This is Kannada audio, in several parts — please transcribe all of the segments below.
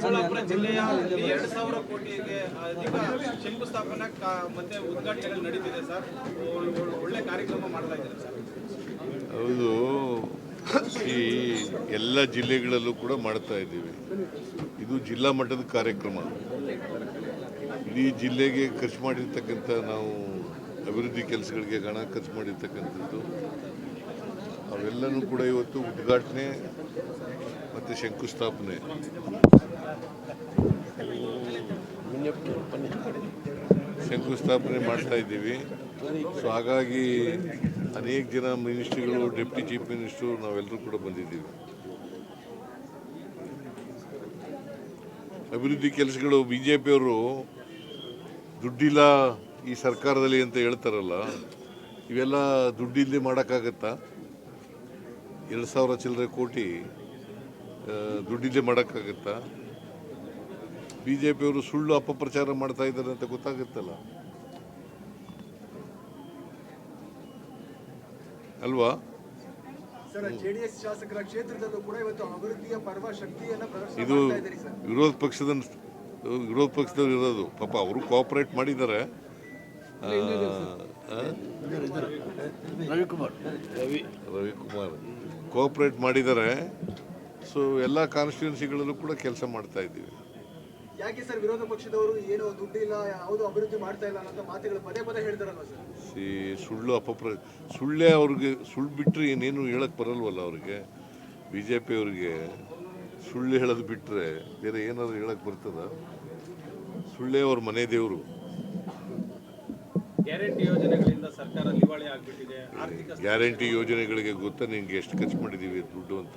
ಚಿಕ್ಕಬಳ್ಳಾಪುರ ಜಿಲ್ಲೆಯ ಎರಡು ಸಾವಿರ ಕೋಟಿಗೆ ಅಧಿಕ ಶಂಕುಸ್ಥಾಪನೆ ಮತ್ತೆ ಉದ್ಘಾಟನೆಗಳು ನಡೀತಿದೆ ಸರ್. ಒಳ್ಳೆ- ಕಾರ್ಯಕ್ರಮ ಮಾಡ್ತಾ ಸರ್? ಹೌದು. ಈ ಎಲ್ಲ ಜಿಲ್ಲೆಗಳಲ್ಲೂ ಕೂಡ ಮಾಡ್ತಾ ಇದ್ದೀವಿ. ಇದು ಜಿಲ್ಲಾ ಮಟ್ಟದ ಕಾರ್ಯಕ್ರಮ. ಇಡೀ ಜಿಲ್ಲೆಗೆ ಖರ್ಚು ಮಾಡಿರ್ತಕ್ಕಂಥ ನಾವು ಅಭಿವೃದ್ಧಿ ಕೆಲಸಗಳಿಗೆ ಹಣ ಖರ್ಚು ಮಾಡಿರ್ತಕ್ಕಂಥದ್ದು. ಅವೆಲ್ಲನೂ ಕೂಡ ಇವತ್ತು ಉದ್ಘಾಟನೆ ಮತ್ತು ಶಂಕುಸ್ಥಾಪನೆ. ಶಂಕುಸ್ಥಾಪನೆ ಮಾಡ್ತಾ ಇದ್ದೀವಿ. ಸೊ ಹಾಗಾಗಿ ಅನೇಕ ಜನ ಮಿನಿಸ್ಟ್ರಿಗಳು, ಡೆಪ್ಟಿ ಚೀಫ್ ಮಿನಿಸ್ಟ್ರು, ನಾವೆಲ್ಲರೂ ಕೂಡ ಬಂದಿದ್ದೀವಿ. ಅಭಿವೃದ್ಧಿ ಕೆಲಸಗಳು ಬಿ ಜೆ ಪಿಯವರು ದುಡ್ಡಿಲ್ಲ ಈ ಸರ್ಕಾರದಲ್ಲಿ ಅಂತ ಹೇಳ್ತಾರಲ್ಲ, ಇವೆಲ್ಲ ದುಡ್ಡಿಲ್ಲದೆ ಮಾಡೋಕ್ಕಾಗತ್ತಾ? ಎರಡು ಸಾವಿರ ಚಿಲ್ಲರೆ ಕೋಟಿ ಆ, ದುಡ್ಡಿಲ್ಲದೆ ಮಾಡೋಕ್ಕಾಗತ್ತಾ? ಬಿ ಜೆ ಪಿಯವರು ಸುಳ್ಳು ಅಪಪ್ರಚಾರ ಮಾಡ್ತಾ ಇದ್ದಾರೆ ಅಂತ ಗೊತ್ತಾಗುತ್ತಲ್ಲ? ಅಲ್ವಾ? ಸರ್ ಜೆಡಿಎಸ್ ಶಾಸಕರ ಕ್ಷೇತ್ರದಲ್ಲೂ ಕೂಡ ಇವತ್ತು ಅಭಿವೃದ್ಧಿಯ ಪರ್ವ ಶಕ್ತಿಯನ್ನ ಪ್ರದರ್ಶನ ಇದು ಸರ್. ವಿರೋಧ ಪಕ್ಷದ ವಿರೋಧ ಪಕ್ಷದವ್ರು ಇರೋದು. ಪಾಪ ಅವರು ಕೋಆಪರೇಟ್ ಮಾಡಿದ್ದಾರೆ? ರವಿಕುಮಾರ್ ರವಿ ರವಿಕುಮಾರ್. ಕೋಆಪರೇಟ್ ಮಾಡಿದ್ದಾರೆ. ಸೊ ಎಲ್ಲ ಕಾನ್ಸ್ಟಿಟ್ಯೂನ್ಸಿಗಳಲ್ಲೂ ಕೂಡ ಕೆಲಸ ಮಾಡ್ತಾ ಇದ್ದೀವಿ. ಯಾಕೆ ಸರ್ ವಿರೋಧ ಪಕ್ಷದವರು ಏನು ದುಡ್ಡಿಲ್ಲ ಯಾವುದು ಅಭಿವೃದ್ಧಿ ಮಾಡ್ತಾ ಇಲ್ಲ ಅನ್ನೋ ಮಾತುಗಳು ಪದೇ ಪದೇ ಹೇಳ್ತಾರಲ್ಲ ಸರ್? ಸಿ ಸುಳ್ಳು ಅಪಪ್ರ ಸುಳ್ಳೇ ಅವ್ರಿಗೆ ಸುಳ್ಳು ಬಿಟ್ಟರೆ ಏನೇನು ಹೇಳಕ್ಕೆ ಬರಲ್ವಲ್ಲ ಅವ್ರಿಗೆ? ಬಿ ಜೆ ಪಿ ಅವ್ರಿಗೆ ಸುಳ್ಳು ಹೇಳೋದು ಬಿಟ್ಟರೆ ಬೇರೆ ಏನಾದರೂ ಹೇಳಕ್ಕೆ ಬರ್ತದ? ಸುಳ್ಳೇ ಅವ್ರ ಮನೆ ದೇವರು. ಗ್ಯಾರಂಟಿ ಯೋಜನೆಗಳಿಂದ ಸರ್ಕಾರ ದಿವಾಳಿ ಆಗ್ಬಿಟ್ಟಿದೆ. ಆರ್ಥಿಕ ಗ್ಯಾರಂಟಿ ಯೋಜನೆಗಳಿಗೆ ಗೊತ್ತಾ ನಿಂಗೆ ಎಷ್ಟು ಖರ್ಚು ಮಾಡಿದ್ದೀವಿ ದುಡ್ಡು ಅಂತ?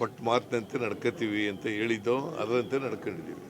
ಕೊಟ್ಟ ಮಾತಿನಂತೆ ನಡ್ಕೋತೀವಿ ಅಂತ ಹೇಳಿದ್ದೋ ಅದರಂತೆ ನಡ್ಕೊಂಡಿದ್ದೀವಿ.